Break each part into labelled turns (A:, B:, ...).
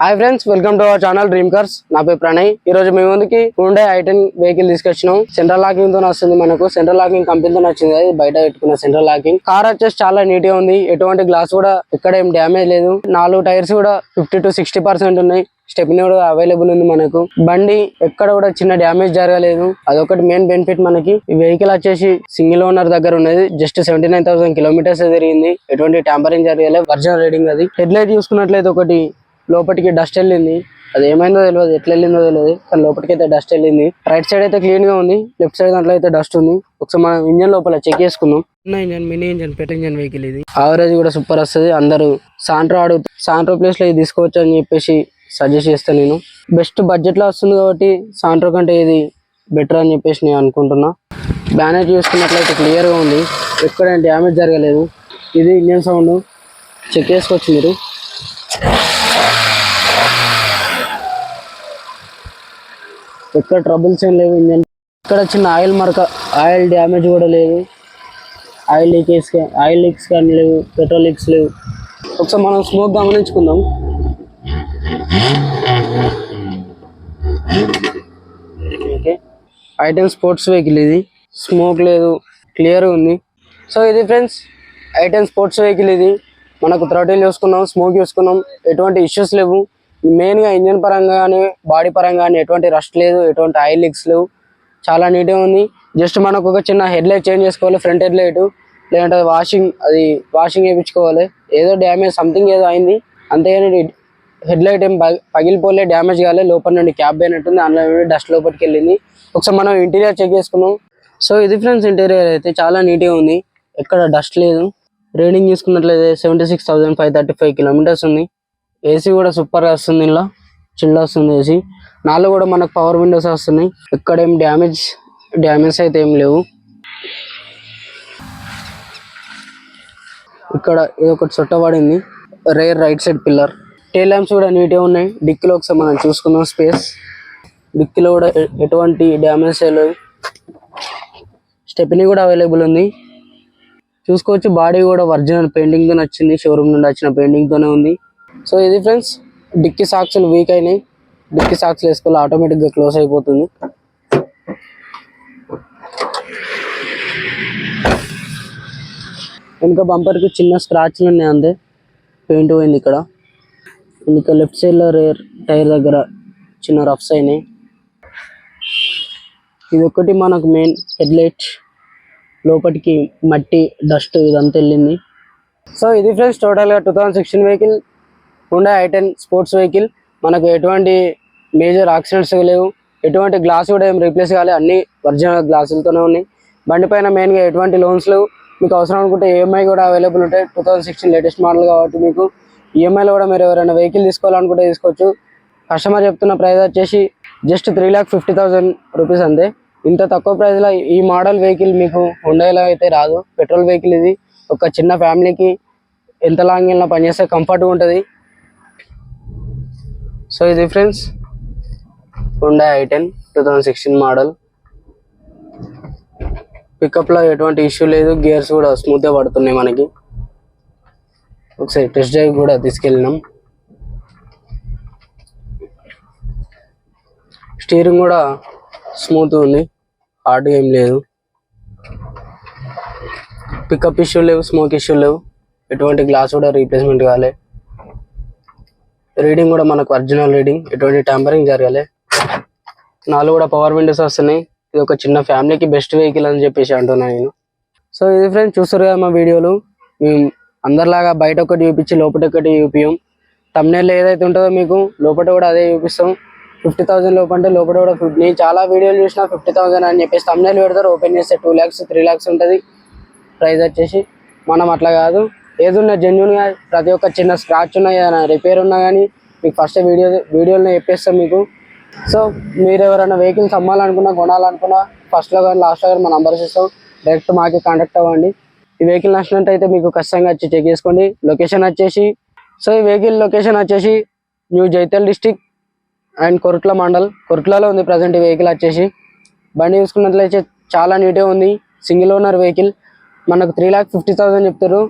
A: Hi friends welcome to our channel dream cars నా పేరు ప్రణయ్. ఈ రోజు మీ ముందుకి హుండే ఐటెన్ వెహికల్ తీసుకొచ్చినాం. సెంట్రల్ లాకింగ్తో వస్తుంది మనకు. సెంట్రల్ లాకింగ్ కంపెనీతో వచ్చింది అది బయట పెట్టుకున్న సెంట్రల్ లాకింగ్ కార్ వచ్చేసి చాలా నీట్గా ఉంది. ఎటువంటి గ్లాస్ కూడా ఇక్కడ ఏం డ్యామేజ్ లేదు. నాలుగు టైర్స్ కూడా ఫిఫ్టీ టు సిక్స్టీ పర్సెంట్ ఉన్నాయి. స్టెప్ని కూడా అవైలబుల్ ఉంది మనకు. బండి ఎక్కడ కూడా చిన్న డ్యామేజ్ జరగలేదు. అదొకటి మెయిన్ బెనిఫిట్ మనకి. ఈ వెహికల్ వచ్చేసి సింగిల్ ఓనర్ దగ్గర ఉన్నది. Just seventy nine thousand kilometres జరిగింది ఎటువంటి ట్యాంపరింగ్ జరగలేదు. వర్జన్ రైడింగ్ అది. హెడ్ లైట్ చూసుకున్నట్లయితే ఒకటి లోపలికి డస్ట్ వెళ్ళింది. అది ఏమైందో తెలియదు ఎట్లా వెళ్ళిందో తెలియదు కానీ లోపలికి అయితే డస్ట్ వెళ్ళింది. రైట్ సైడ్ అయితే క్లీన్గా ఉంది లెఫ్ట్ సైడ్ దాంట్లో అయితే డస్ట్ ఉంది. ఒకసారి మనం ఇంజన్ లోపల చెక్ చేసుకుందాం. చిన్న ఇంజన్ మినీ ఇంజన్ పెద్ద ఇంజన్ వెహికల్ ఇది. ఆవరేజ్ కూడా సూపర్ వస్తుంది. అందరూ సాంట్రో అడుగు సాంట్రో ప్లేస్లో ఇది తీసుకోవచ్చు అని చెప్పేసి సజెస్ట్ చేస్తాను నేను. బెస్ట్ బడ్జెట్లో వస్తుంది కాబట్టి సాంట్రో కంటే ఇది బెటర్ అని చెప్పేసి నేను అనుకుంటున్నా. బ్యానర్ చూసుకున్నట్లయితే క్లియర్గా ఉంది. ఎక్కడ డ్యామేజ్ జరగలేదు. ఇది ఇంజన్ సౌండ్ చెక్ చేసుకోవచ్చు మీరు. ఎక్కడ ట్రబుల్స్ ఏం లేవు ఇంజన్ ఇక్కడ చిన్న ఆయిల్ మరక ఆయిల్ డ్యామేజ్ కూడా లేదు. ఆయిల్ లీకేజ్ ఆయిల్ లీక్స్ కానీ లేవు పెట్రోల్ లీక్స్ లేవు. ఒకసారి మనం smoke గమనించుకుందాం. Okay. I ten sports vehicle ఇది. స్మోక్ లేదు క్లియర్ ఉంది. సో ఇది friends i ten sports vehicle ఇది. మనకు థ్రోటిల్ చూసుకున్నాం స్మోక్ చూసుకున్నాం ఎటువంటి ఇష్యూస్ లేవు. మెయిన్గా ఇంజన్ పరంగా కానీ బాడీ పరంగా కానీ ఎటువంటి రస్ట్ లేదు ఎటువంటి ఆయిల్ లీక్స్ లేవు. చాలా నీట్గా ఉంది. జస్ట్ మనకు ఒక చిన్న హెడ్ లైట్ చేంజ్ చేసుకోవాలి ఫ్రంట్ హెడ్ లైట్ లేదంటే వాషింగ్ అది వాషింగ్ వేయించుకోవాలి ఏదో డ్యామేజ్ సంథింగ్ ఏదో అయింది. అంతేగాని హెడ్ లైట్ ఏం పగిలిపోలే డ్యామేజ్ కాలే. లోపల నుండి క్యాబ్ అయినట్టుంది. అందులో నుండి డస్ట్ లోపలికి వెళ్ళింది. ఒకసారి మనం ఇంటీరియర్ చెక్ చేసుకున్నాం. సో ఇది ఫ్రెండ్స్ ఇంటీరియర్ అయితే చాలా నీట్గా ఉంది. ఎక్కడ డస్ట్ లేదు. రీడింగ్ చూసుకున్నట్లయితే seventy six thousand five thirty five kilometres ఉంది. ఏసీ కూడా సూపర్గా వస్తుంది ఇందులో. చిల్ వస్తుంది ఏసీ నాలో కూడా మనకు పవర్ విండోస్ వస్తున్నాయి. ఇక్కడ ఏం డ్యామేజ్ డ్యామేజ్ అయితే ఏం లేవు. ఇక్కడ ఇది ఒకటి చుట్టబడింది. Rear right side pillar tail lamps కూడా నీట్గా ఉన్నాయి. డిక్కీలో ఒకసారి మనం చూసుకుందాం స్పేస్ డిక్కీలో కూడా ఎటువంటి డ్యామేజ్ లేవు. స్టెప్ని కూడా అవైలబుల్ ఉంది. చూసుకోవచ్చు బాడీ కూడా ఒరిజినల్ పెయింటింగ్తో వచ్చింది. షోరూమ్ నుండి వచ్చిన పెయింటింగ్తోనే ఉంది. సో ఇది ఫ్రెండ్స్ డిక్కీ సాక్స్లు వీక్ అయినాయి. డిక్కీ సాక్స్ వేసుకోవాలి ఆటోమేటిక్గా క్లోజ్ అయిపోతుంది. వెనుక బంపర్కి చిన్న స్క్రాచ్లు ఉన్నాయి అంతే. పెయింట్ పోయింది ఇక్కడ. ఇంకా లెఫ్ట్ సైడ్లో రేర్ టైర్ దగ్గర చిన్న రఫ్స్ అయినాయి. ఇది ఒకటి మనకు మెయిన్ హెడ్లైట్. లోపలికి మట్టి డస్ట్ ఇదంతా వెళ్ళింది. సో ఇది ఫ్రెండ్స్ టోటల్గా టూ థౌజండ్ సిక్స్టీన్ వెహికల్. ఉండే ఐటెన్ స్పోర్ట్స్ వెహికల్ మనకు ఎటువంటి మేజర్ యాక్సిడెంట్స్ లేవు. ఎటువంటి గ్లాస్ కూడా ఏం రీప్లేస్ కాలేదు అన్ని ఒరిజినల్ గ్లాసులతోనే ఉన్నాయి. బండి పైన మెయిన్గా ఎటువంటి లోన్స్ లేవు. మీకు అవసరం అనుకుంటే ఈఎంఐ కూడా అవైలబుల్ ఉంటాయి. Two thousand sixteen latest model కాబట్టి మీకు ఈఎంఐలో కూడా మీరు ఎవరైనా వెహికల్ తీసుకోవాలనుకుంటే తీసుకోవచ్చు. కస్టమర్ చెప్తున్న ప్రైస్ వచ్చేసి just three lakh fifty thousand rupees అంతే. ఇంత తక్కువ ప్రైస్లో ఈ మోడల్ వెహికల్ మీకు హుండైలో అయితే రాదు. పెట్రోల్ వెహికల్ ఇది. ఒక చిన్న ఫ్యామిలీకి ఎంత లాంగ్ వెళ్ళినా పనిచేస్తే కంఫర్ట్గా ఉంటుంది. సో ఇది friends Hyundai i ten two thousand sixteen model పికప్లో ఎటువంటి ఇష్యూ లేదు గేర్స్ కూడా స్మూత్గా పడుతున్నాయి మనకి. ఒకసారి టెస్ట్ డ్రైవ్ కూడా తీసుకెళ్ళినాం. స్టీరింగ్ కూడా స్మూత్ ఉంది హార్డ్ ఏం లేదు. పికప్ ఇష్యూ లేవు స్మోక్ ఇష్యూ లేవు. ఎటువంటి గ్లాస్ కూడా రీప్లేస్మెంట్ కాలే. రీడింగ్ కూడా మనకు ఒరిజినల్ రీడింగ్ ఎటువంటి ట్యాంపరింగ్ జరగాలి. నాలుగు కూడా పవర్ విండోస్ వస్తున్నాయి. ఇది ఒక చిన్న ఫ్యామిలీకి బెస్ట్ వెహికల్ అని చెప్పేసి అంటున్నాను నేను. సో ఇది ఫ్రెండ్స్ చూస్తారు కదా మా వీడియోలు మేము అందరిలాగా బయట ఒకటి చూపించి లోపల ఒకటి చూపించాం తమ్నేళ్ళు ఏదైతే ఉంటుందో మీకు లోపల కూడా అదే చూపిస్తాం. ఫిఫ్టీ థౌసండ్ లోపు అంటే లోపల కూడా నేను చాలా వీడియోలు చూసినా ఫిఫ్టీ థౌసండ్ అని చెప్పేసి తమ్నేళ్ళు పెడతారు. ఓపెన్ చేస్తే టూ ల్యాక్స్ త్రీ ల్యాక్స్ ఉంటుంది. ప్రైస్ వచ్చేసి మనం అట్లా కాదు. ఏదున్నా జెన్యున్గా ప్రతి ఒక్క చిన్న స్క్రాచ్ ఉన్నా ఏదైనా రిపేర్ ఉన్నా కానీ మీకు ఫస్ట్ వీడియో వీడియోలో చెప్పేస్తాం మీకు. సో మీరు ఎవరైనా వెహికల్స్ అమ్మాలనుకున్నా కొనాలనుకున్నా ఫస్ట్లో కానీ లాస్ట్లో కానీ మా నంబర్స్ ఇస్తాం. డైరెక్ట్ మాకే కాంటాక్ట్ అవ్వండి. ఈ వెహికల్ నచ్చినట్టు అయితే మీకు ఖచ్చితంగా వచ్చి చెక్ చేసుకోండి. లొకేషన్ వచ్చేసి సో ఈ వెహికల్ లొకేషన్ వచ్చేసి new Jagtial district and Korutla mandal కొరుట్లలో ఉంది ప్రజెంట్ ఈ వెహికల్ వచ్చేసి. బండి చూసుకున్నట్లయితే చాలా నీట్గా ఉంది. సింగిల్ ఓనర్ వెహికల్ మనకు త్రీ ల్యాక్ ఫిఫ్టీ థౌసండ్ చెప్తారు.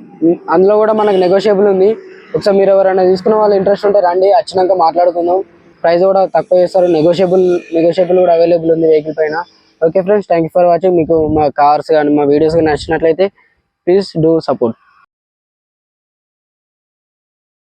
A: అందులో కూడా మనకు నెగోషియబుల్ ఉంది. ఒకసారి మీరు ఎవరైనా తీసుకున్న వాళ్ళు ఇంట్రెస్ట్ ఉంటే రండి వచ్చినాక మాట్లాడుకుందాం. ప్రైస్ కూడా తక్కువ చేస్తారు. నెగోషియబుల్ నెగోషియబుల్ కూడా అవైలబుల్ ఉంది వెహికల్ పైన. Okay friends thank you for watching మీకు మా కార్స్ కానీ మా వీడియోస్ కానీ నచ్చినట్లయితే ప్లీజ్ డూ సపోర్ట్